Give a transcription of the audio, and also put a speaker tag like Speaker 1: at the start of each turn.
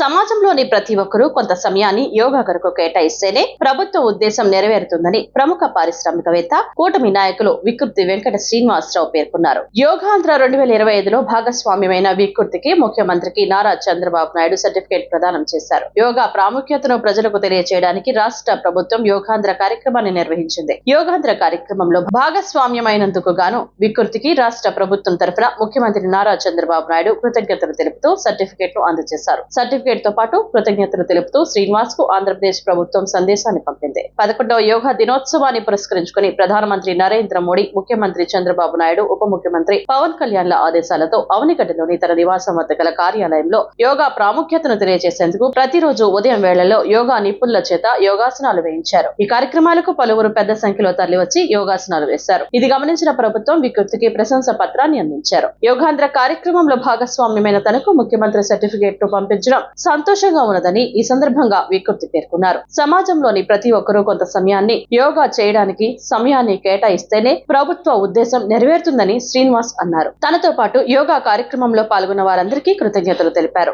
Speaker 1: సమాజంలోని ప్రతి ఒక్కరూ కొంత సమయాన్ని యోగా కొరకు కేటాయిస్తేనే ప్రభుత్వ ఉద్దేశం నెరవేరుతుందని ప్రముఖ పారిశ్రామికవేత్త కూటమి నాయకులు వికృతి వెంకట శ్రీనివాసరావు పేర్కొన్నారు యోగాంధ్ర రెండు వేల ఇరవై ఐదులో భాగస్వామ్యమైన వికృతికి ముఖ్యమంత్రికి నారా చంద్రబాబు నాయుడు సర్టిఫికేట్ ప్రదానం చేశారు యోగా ప్రాముఖ్యతను ప్రజలకు తెలియజేయడానికి రాష్ట్ర ప్రభుత్వం యోగాంధ్ర కార్యక్రమాన్ని నిర్వహించింది యోగాంధ్ర కార్యక్రమంలో భాగస్వామ్యమైనందుకు గాను వికృతికి రాష్ట్ర ప్రభుత్వం తరఫున ముఖ్యమంత్రి నారా చంద్రబాబు నాయుడు కృతజ్ఞతలు తెలుపుతూ సర్టిఫికేట్ ను అందజేశారు సర్టిఫికేట్ సర్టిఫికేట్తో పాటు కృతజ్ఞతలు తెలుపుతూ శ్రీనివాస్ కు ఆంధ్రప్రదేశ్ ప్రభుత్వం సందేశాన్ని పంపింది పదకొండవ యోగా దినోత్సవాన్ని పురస్కరించుకుని ప్రధానమంత్రి నరేంద్ర మోడీ ముఖ్యమంత్రి చంద్రబాబు నాయుడు ఉప ముఖ్యమంత్రి పవన్ కళ్యాణ్ల ఆదేశాలతో అవనిగడ్డలోని తన నివాసం వద్ద గల కార్యాలయంలో యోగా ప్రాముఖ్యతను తెలియజేసేందుకు ప్రతిరోజు ఉదయం వేళల్లో యోగా నిపుణుల చేత యోగాసనాలు వేయించారు ఈ కార్యక్రమాలకు పలువురు పెద్ద సంఖ్యలో తరలివచ్చి యోగాసనాలు వేశారు ఇది గమనించిన ప్రభుత్వం విజ్ఞప్తికి ప్రశంస పత్రాన్ని అందించారు యోగాంధ్ర కార్యక్రమంలో భాగస్వామ్యమైన తనకు ముఖ్యమంత్రి సర్టిఫికేట్ ను పంపించడం సంతోషంగా ఉన్నదని ఈ సందర్భంగా విజ్ఞప్తి పేర్కొన్నారు సమాజంలోని ప్రతి ఒక్కరూ కొంత సమయాన్ని యోగా చేయడానికి సమయాన్ని కేటాయిస్తేనే ప్రభుత్వ ఉద్దేశం నెరవేరుతుందని శ్రీనివాస్ అన్నారు తనతో పాటు యోగా కార్యక్రమంలో పాల్గొన్న వారందరికీ కృతజ్ఞతలు తెలిపారు